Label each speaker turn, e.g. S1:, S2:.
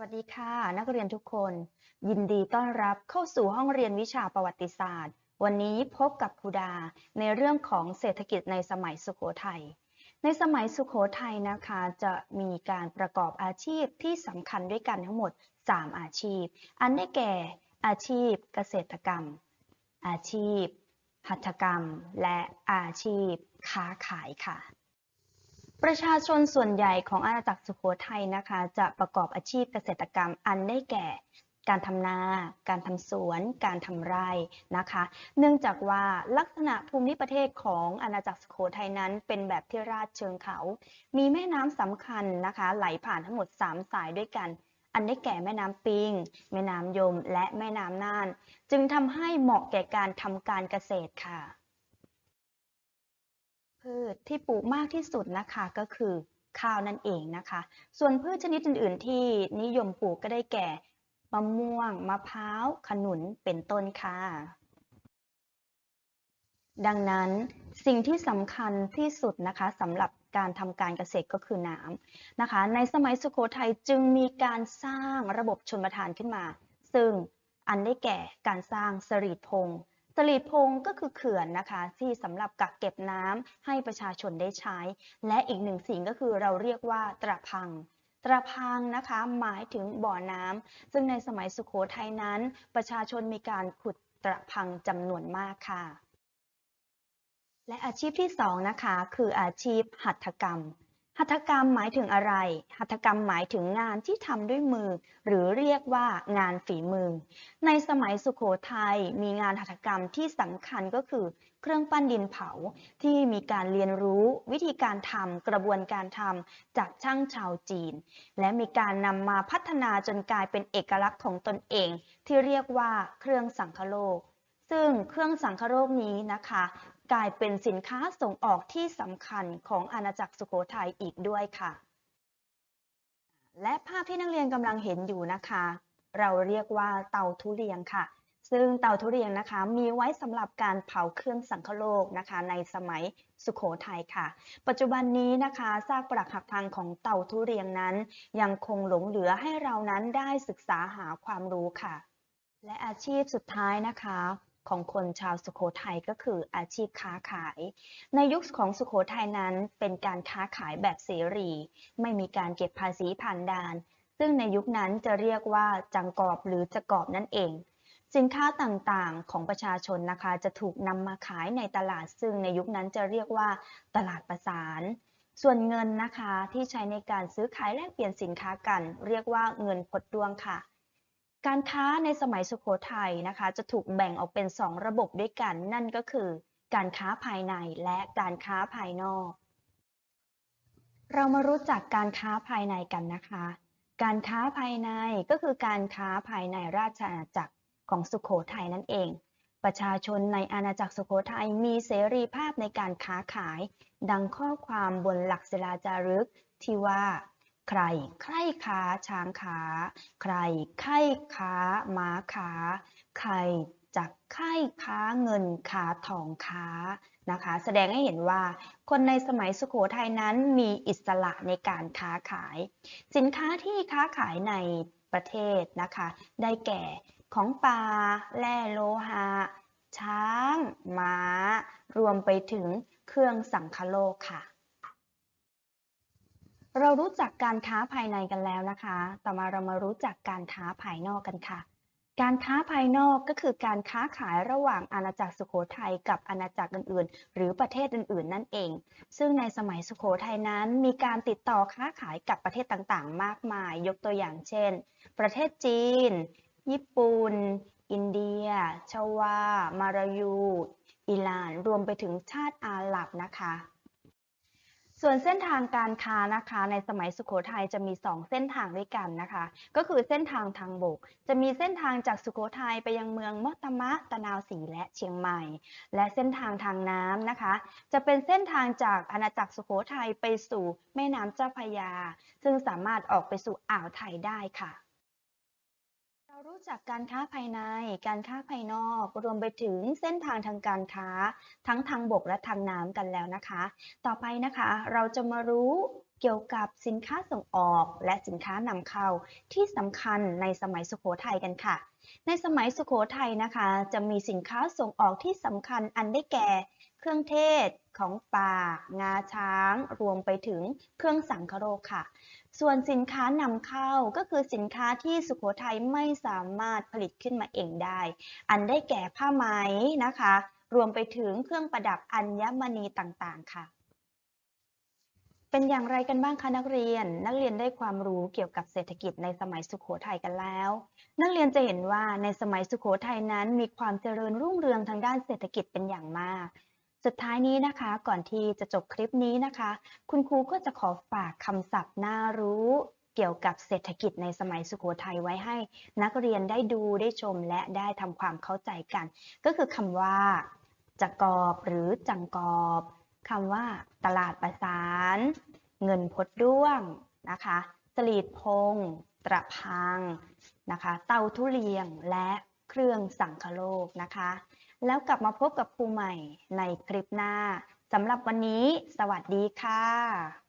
S1: วัสดีค่ะ นักเรียนทุกคน ยินดีต้อนรับเข้าสู่ห้องเรียนวิชาประวัติศาสตร์ วันนี้พบกับครูดาในเรื่องของเศรษฐกิจในสมัยสุโขทัยในสมัยสุโขทัยนะคะจะมีการประกอบอาชีพที่สำคัญด้วยกันทั้งหมด 3 อาชีพ อันได้แก่ อาชีพเกษตรกรรม อาชีพ หัตถกรรม และอาชีพค้าขายค่ะ ประชาชนส่วนใหญ่ของอาณาจักรสุโขทัยนะคะ จะประกอบอาชีพเกษตรกรรมอันได้แก่ การทำนา การทำสวน การทำไร่นะคะ เนื่องจากว่าลักษณะภูมิประเทศของอาณาจักรสุโขทัยนั้น เป็นแบบที่ราบเชิงเขา มีแม่น้ำสำคัญนะคะ ไหลผ่านทั้งหมด 3 สายด้วยกันอันได้แก่แม่น้ำปิง แม่น้ำยม และแม่น้ำน่าน จึงทำให้เหมาะแก่การทำการเกษตรค่ะ พืชที่ปลูกมากที่สุดนะคะก็คือข้าวนั่นเองนะคะ ส่วนพืชชนิดอื่น ๆ ที่นิยมปลูกก็ได้แก่มะม่วง มะพร้าว ขนุน เป็นต้นค่ะ ดังนั้นสิ่งที่สำคัญที่สุดนะคะสำหรับการทำการเกษตรก็คือน้ำนะคะ ในสมัยสุโขทัยจึงมีการสร้างระบบชนประทานขึ้นมา ซึ่งอันได้แก่การสร้างสรีพงษ์ สลีดพงก็คือเขื่อนนะคะ ที่สำหรับกักเก็บน้ำให้ประชาชนได้ใช้ และอีกหนึ่งสิ่งก็คือเราเรียกว่าตระพัง ตระพังนะคะหมายถึงบ่อน้ำซึ่งในสมัยสุขโขทัยนั้น ประชาชนมีการขุดตระพังจำนวนมากค่ะ และอาชีพที่สองนะคะ คืออาชีพหัตถกรรม หัตถกรรมหมายถึงอะไร หัตถกรรมหมายถึงงานที่ทำด้วยมือ หรือเรียกว่างานฝีมือ ในสมัยสุขโขทัยมีงานหัตถกรรมที่สำคัญก็คือ เครื่องปั้นดินเผาที่มีการเรียนรู้วิธีการทำกระบวนการทำจากช่างชาวจีน และมีการนำมาพัฒนาจนกลายเป็นเอกลักษณ์ของตนเอง ที่เรียกว่าเครื่องสังคโลกซึ่งเครื่องสังคโลกนี้นะคะ กลายเป็นสินค้าส่งออกที่สำคัญของอาณาจักรสุโขทัยอีกด้วยค่ะ และภาพที่นักเรียนกำลังเห็นอยู่นะคะ เราเรียกว่าเตาทุเรียนค่ะ ซึ่งเตาทุเรียนนะคะ มีไว้สำหรับการเผาเครื่องสังคโลกนะคะ ในสมัยสุขโขทัยค่ะ ปัจจุบันนี้นะคะซากปรักหักพังของเตาทุเรียนนั้น ยังคงหลงเหลือให้เรานั้นได้ศึกษาหาความรู้ค่ะ และอาชีพสุดท้ายนะคะ ของคนชาวสุโขทัยก็คืออาชีพค้าขาย ในยุคของสุโขทัยนั้นเป็นการค้าขายแบบเสรี ไม่มีการเก็บภาษีผ่านด่าน ซึ่งในยุคนั้นจะเรียกว่าจังกอบหรือจะกอบนั่นเอง สินค้าต่างๆของประชาชนนะคะจะถูกนำมาขายในตลาด ซึ่งในยุคนั้นจะเรียกว่าตลาดประสานส่วนเงินนะคะที่ใช้ในการซื้อขายแลกเปลี่ยนสินค้ากัน เรียกว่าเงินพดดวงค่ะ การค้าในสมัยสุโขทัยนะคะจะถูกแบ่งออกเป็น 2 ระบบด้วยกัน นั่นก็คือ การค้าภายในและการค้าภายนอก เรามารู้จักการค้าภายในกันนะคะ การค้าภายในก็คือการค้าภายในราชอาณาจักรของสุโขทัยนั่นเอง ประชาชนในอาณาจักรสุโขทัยมีเสรีภาพในการค้าขาย ดังข้อความบนหลักศิลาจารึกที่ว่า ใคร ใครขาช้างขาใครใครขาม้าขาใครจักไข่ค้าเงินขาทองค้านะคะ แสดงให้เห็นว่าคนในสมัยสุโขทัยนั้นมีอิสระในการค้าขาย สินค้าที่ค้าขายในประเทศนะคะ ได้แก่ของปลาแร่โลหะ ช้าง ม้า รวมไปถึงเครื่องสังคโลกค่ะ เรารู้จักการค้าภายในกันแล้วนะคะ ต่อมาเรามารู้จักการค้าภายนอกกันค่ะ การค้าภายนอกก็คือการค้าขายระหว่างอาณาจักรสุโขทัยกับอาณาจักรอื่น ๆ หรือประเทศอื่น ๆ นั่นเอง ซึ่งในสมัยสุโขทัยนั้น มีการติดต่อค้าขายกับประเทศต่าง ๆ มากมาย ยกตัวอย่างเช่น ประเทศจีน ญี่ปุ่น อินเดียชวา มารายู อิหร่าน รวมไปถึงชาติอาหรับนะคะ ส่วนเส้นทางการค้านะคะในสมัยสุโขทัยจะมี 2 เส้นทางด้วยกันนะคะ ก็คือเส้นทางทางบก จะมีเส้นทางจากสุโขทัยไปยังเมืองมอตมะตะนาวศรีและเชียงใหม่ และเส้นทางทางน้ำนะคะ จะเป็นเส้นทางจากอาณาจักรสุโขทัยไปสู่แม่น้ำเจ้าพระยา ซึ่งสามารถออกไปสู่อ่าวไทยได้ค่ะ รู้จักการค้าภายใน การค้าภายนอก รวมไปถึงเส้นทางทางการค้า ทั้งทางบกและทางน้ำกันแล้วนะคะ ต่อไปนะคะเราจะมารู้เกี่ยวกับสินค้าส่งออก และสินค้านำเข้าที่สำคัญในสมัยสุโขทัยกันค่ะ ในสมัยสุโขทัยนะคะ จะมีสินค้าส่งออกที่สำคัญอันได้แก่ เครื่องเทศของป่างาช้าง รวมไปถึงเครื่องสังคโรคค่ะ ส่วนสินค้านำเข้าก็คือสินค้าที่สุโขทัยไม่สามารถผลิตขึ้นมาเองได้ อันได้แก่ผ้าไหมนะคะ รวมไปถึงเครื่องประดับอัญมณีต่างๆค่ะ เป็นอย่างไรกันบ้างคะนักเรียน นักเรียนได้ความรู้เกี่ยวกับเศรษฐกิจในสมัยสุโขทัยกันแล้ว นักเรียนจะเห็นว่าในสมัยสุโขทัยนั้นมีความเจริญรุ่งเรืองทางด้านเศรษฐกิจเป็นอย่างมาก สุดท้ายนี้นะคะ ก่อนที่จะจบคลิปนี้นะคะ คุณครูก็จะขอฝากคำศัพท์น่ารู้เกี่ยวกับเศรษฐกิจในสมัยสุโขทัยไว้ให้ นักเรียนได้ดูได้ชมและได้ทำความเข้าใจกัน ก็คือคำว่าจะกอบหรือจังกอบคำว่า ตลาดประสาน เงินพดด้วงนะคะสลีดพง ตระพังนะคะ เตาทุเรียงและ เครื่องสังคโลกนะคะ แล้วกลับมาพบกับครูใหม่ในคลิปหน้าสำหรับวันนี้ สวัสดีค่ะ